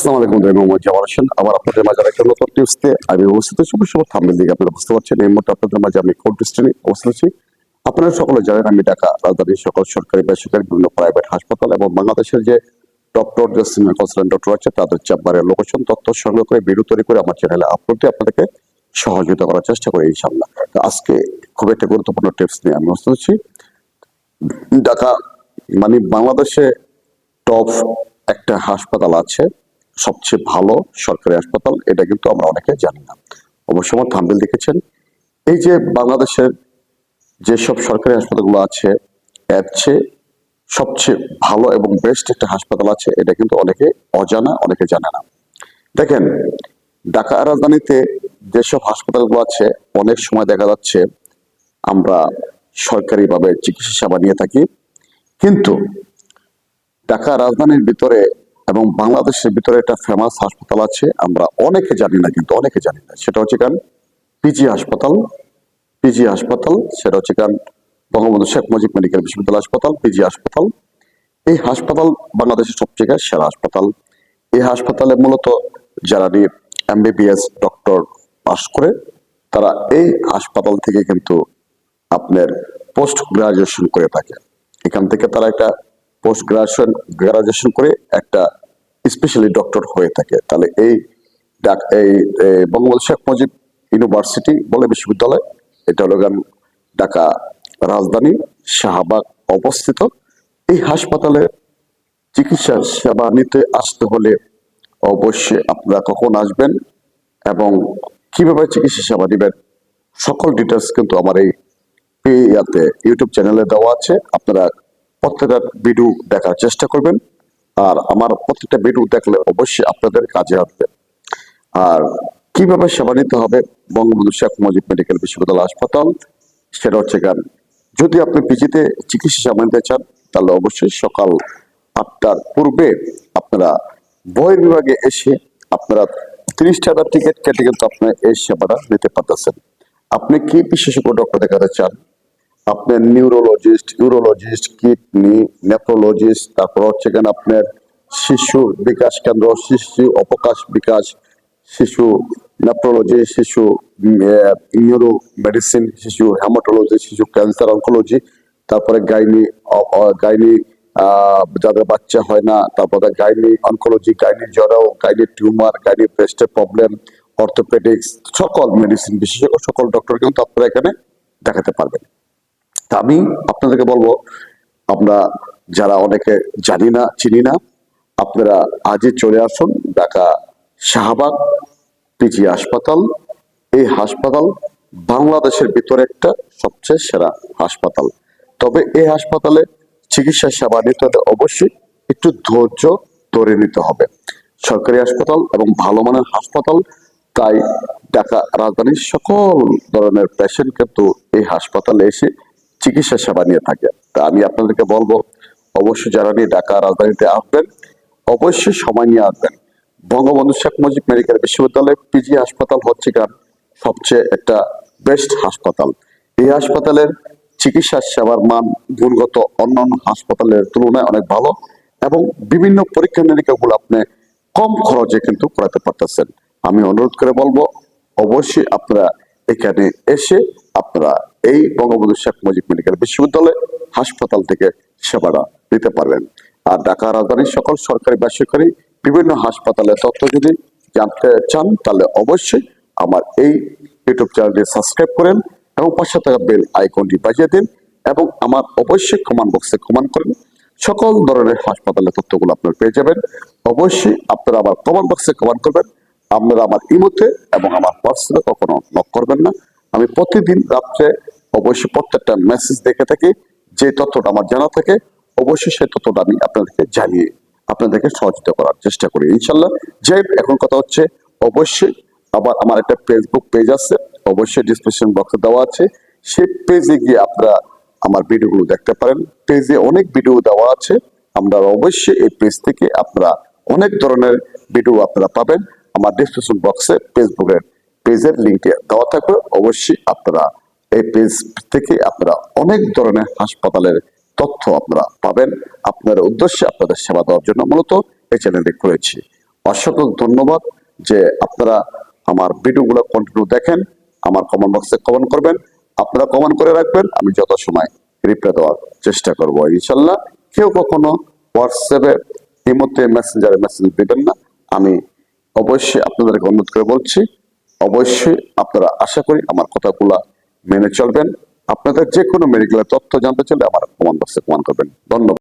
আসসালামু আলাইকুম আমি মোহাম্মদ হোসেন আবার আপনাদের মাঝে একটা নতুন আমি অবস্থিত দিকে আপনারা বুঝতে পারছেন, এই মুহূর্তে আপনাদের মাঝে আমি কোল্ড স্টেনে অবস্থিত আছি। আপনারা সকলে জানেন, আমি ঢাকা রাজধানীর সকল সরকারি, বেসরকারি, বিভিন্ন প্রাইভেট হাসপাতাল এবং বাংলাদেশের যে ডক্টর যে সিনিয়র কনসালটেন্ট ডক্টর আছে, তাদের চেম্বারের লোকেশন তথ্য সংগ্রহ করে ভিডিও তৈরি করে আমার চ্যানেলে আপলোড আপনাদেরকে সহযোগিতা করার চেষ্টা করি ইনশাল্লাহ তো আজকে খুব একটা গুরুত্বপূর্ণ টিপস নিয়ে আমি উপস্থিত আছি ঢাকা মানে বাংলাদেশে টপ একটা হাসপাতাল আছে সবচেয়ে ভালো সরকারি হাসপাতাল, এটা কিন্তু আমরা অনেকে জানি না। অবশ্য আমার থাম্বেল দেখেছেন। এই যে বাংলাদেশের যেসব সরকারি হাসপাতালগুলো আছে, এর চেয়ে সবচেয়ে ভালো এবং বেস্ট একটা হাসপাতাল আছে, এটা কিন্তু অনেকে অজানা, অনেকে জানে না। দেখেন ঢাকা রাজধানীতে যেসব হাসপাতালগুলো আছে, অনেক সময় দেখা যাচ্ছে আমরা সরকারিভাবে চিকিৎসা সেবা নিয়ে থাকি। কিন্তু ঢাকা রাজধানীর ভিতরে এবং বাংলাদেশের ভিতরে একটা ফেমাস হাসপাতাল আছে, আমরা অনেকে জানি না কিন্তু অনেকে জানি না। সেটা হচ্ছে কারণ পিজি হাসপাতাল। পিজি হাসপাতাল, সেটা হচ্ছে কারণ বঙ্গবন্ধু শেখ মুজিব মেডিকেল বিশ্ববিদ্যালয় হাসপাতাল পিজি হাসপাতাল। এই হাসপাতাল বাংলাদেশের সবচেয়ে সেরা হাসপাতাল। এই হাসপাতালে মূলত যারা এমবিবিএস ডক্টর পাস করে, তারা এই হাসপাতাল থেকে কিন্তু আপনার পোস্ট গ্রাজুয়েশন করে থাকে। এখান থেকে তারা একটা পোস্ট গ্রাজুয়েশন গ্রাজুয়েশন করে একটা স্পেশালি ডক্টর হয়ে থাকে। তাহলে এই এই বঙ্গবন্ধু শেখ মুজিব ইউনিভার্সিটি বলে বিশ্ববিদ্যালয়, এটা হলো ঢাকা রাজধানী, শাহবাগ অবস্থিত। এই হাসপাতালে চিকিৎসা সেবা নিতে আসতে হলে অবশ্যই আপনারা কখন আসবেন এবং কীভাবে চিকিৎসা সেবা নেবেন, সকল ডিটেলস কিন্তু আমার এই ইয়াতে ইউটিউব চ্যানেলে দেওয়া আছে। আপনারা প্রত্যেকটা ভিডিও দেখার চেষ্টা করবেন। আর আমার প্রত্যেকটা ভিডিও দেখলে অবশ্যই আপনাদের কাজে আসবে। আর কীভাবে সেবা নিতে হবে? বঙ্গবন্ধু শেখ মুজিব মেডিকেল বিশ্ববিদ্যালয় হাসপাতাল, সেটা হচ্ছে গান যদি আপনি পিজিতে চিকিৎসা সেবা নিতে চান, তাহলে অবশ্যই সকাল আটটার পূর্বে আপনারা বইয়ের বিভাগে এসে আপনারা তিরিশ টাকার টিকিট কেটে কিন্তু আপনার এই সেবাটা নিতে পারতেছেন। আপনি কি বিশেষজ্ঞ ডক্টর দেখাতে চান? আপনার নিউরোলজিস্ট ইউরোলজিস্ট কিডনি নেফ্রোলজিস্ট তারপর হচ্ছে কেন আপনার শিশু বিকাশ কেন্দ্র, শিশু অবকাশ বিকাশ, শিশু নেফ্রোলজি শিশু নিউরো মেডিসিন শিশু হেমাটোলজি শিশু ক্যান্সার অঙ্কোলজি তারপরে গাইনি গাইনি যাদের বাচ্চা হয় না, তারপরে গাইনি অনকোলজি গাইনি জ্বরাও গাইনি টিউমার গাইনি ব্রেস্টের প্রবলেম অর্থোপেডিক্স সকল মেডিসিন বিশেষজ্ঞ, সকল ডক্টর কিন্তু আপনারা এখানে দেখাতে পারবেন। তা আমি আপনাদেরকে বলব, আমরা যারা অনেকে জানি না, চিনি না, আপনারা আজই চলে আসুন ঢাকা শাহবাগ পিজি হাসপাতাল। এই হাসপাতাল বাংলাদেশের ভিতরে একটা সবচেয়ে সেরা হাসপাতাল। তবে এই হাসপাতালে চিকিৎসা সেবা নিতে হলে অবশ্যই একটু ধৈর্য ধরে নিতে হবে। সরকারি হাসপাতাল এবং ভালো মানের হাসপাতাল, তাই ঢাকা রাজধানীর সকল ধরনের পেশেন্ট কিন্তু এই হাসপাতালে এসে চিকিৎসা সেবা নিয়ে থাকে। তা আমি আপনাদেরকে বলব, অবশ্যই যারা নিয়ে ঢাকা রাজধানীতে আসবেন, অবশ্যই সময় নিয়ে আসবেন। বঙ্গবন্ধু শেখ মুজিব মেডিকেল বিশ্ববিদ্যালয়, পিজি হাসপাতাল হচ্ছে কার? সবচেয়ে একটা বেস্ট হাসপাতাল। এই হাসপাতালের চিকিৎসা সেবার মান গুণগত অন্যান্য হাসপাতালের তুলনায় অনেক ভালো এবং বিভিন্ন পরীক্ষা নিরীক্ষাগুলো আপনি কম খরচে কিন্তু করাতে পারতেছেন। আমি অনুরোধ করে বলব, অবশ্যই আপনারা এখানে এসে আপনারা এই বঙ্গবন্ধু শেখ মুজিব মেডিকেল বিশ্ববিদ্যালয় হাসপাতাল থেকে সেবাটা নিতে পারবেন। আর ঢাকা রাজধানীর সকল সরকারি বেসরকারি বিভিন্ন হাসপাতালের তথ্য যদি জানতে চান, তাহলে অবশ্যই আমার এই ইউটিউব চ্যানেলটি সাবস্ক্রাইব করেন এবং পাশে থাকা বেল আইকনটি বাজিয়ে দিন এবং আমার অবশ্যই কমেন্ট বক্সে কমেন্ট করেন। সকল ধরনের হাসপাতালের তথ্যগুলো আপনারা পেয়ে যাবেন। অবশ্যই আপনারা আমার কমেন্ট বক্সে কমেন্ট করবেন। আপনারা আমার ইমোতে এবং আমার পার্সোনালে কখনো নক করবেন না। আমি প্রতিদিন রাত্রে অবশ্যই প্রত্যেকটা মেসেজ দেখে থাকি, যে তথ্যটা আমার জানা থাকে, অবশ্যই সেই তথ্যটা আমি আপনাদেরকে জানিয়ে, আপনাদেরকে সহযোগিতা করার চেষ্টা করি ইনশাল্লাহ যে এখন কথা হচ্ছে, অবশ্যই আবার আমার একটা ফেসবুক পেজ আছে, অবশ্যই ডিসক্রিপশন বক্সে দেওয়া আছে। সেই পেজে গিয়ে আপনারা আমার ভিডিওগুলো দেখতে পারেন। পেজে অনেক ভিডিও দেওয়া আছে। আমরা অবশ্যই এই পেজ থেকে আপনারা অনেক ধরনের ভিডিও আপনারা পাবেন। আমার ডিসক্রিপশন বক্সে ফেসবুকের পেজের লিঙ্কটি দেওয়া থাকবে। অবশ্যই আপনারা এই পেজ থেকে আপনারা অনেক ধরনের হাসপাতালের তথ্য আপনারা পাবেন। আপনার উদ্দেশ্যে আপনাদের সেবা দেওয়ার জন্য মূলত এই চ্যানেলটি খুলেছি। অসংখ্য ধন্যবাদ যে আপনারা আমার ভিডিওগুলো কন্টিনিউ দেখেন, আমার কমেন্ট বক্সে কমেন্ট করবেন। আপনারা কমেন্ট করে রাখবেন, আমি যত সময় রিপ্লাই দেওয়ার চেষ্টা করব, ইনশাল্লাহ। কেউ কখনো হোয়াটসঅ্যাপে ইমোতে মেসেঞ্জারে মেসেজ দেবেন না। আমি অবশ্যই আপনাদেরকে অনুরোধ করে বলছি, অবশ্যই আপনারা আশা করি আমার কথাগুলা মেনে চলবেন। আপনাদের যে কোনো মেডিকেলের তথ্য জানতে চাইলে আমার কমান বক্সে কমান করবেন। ধন্যবাদ।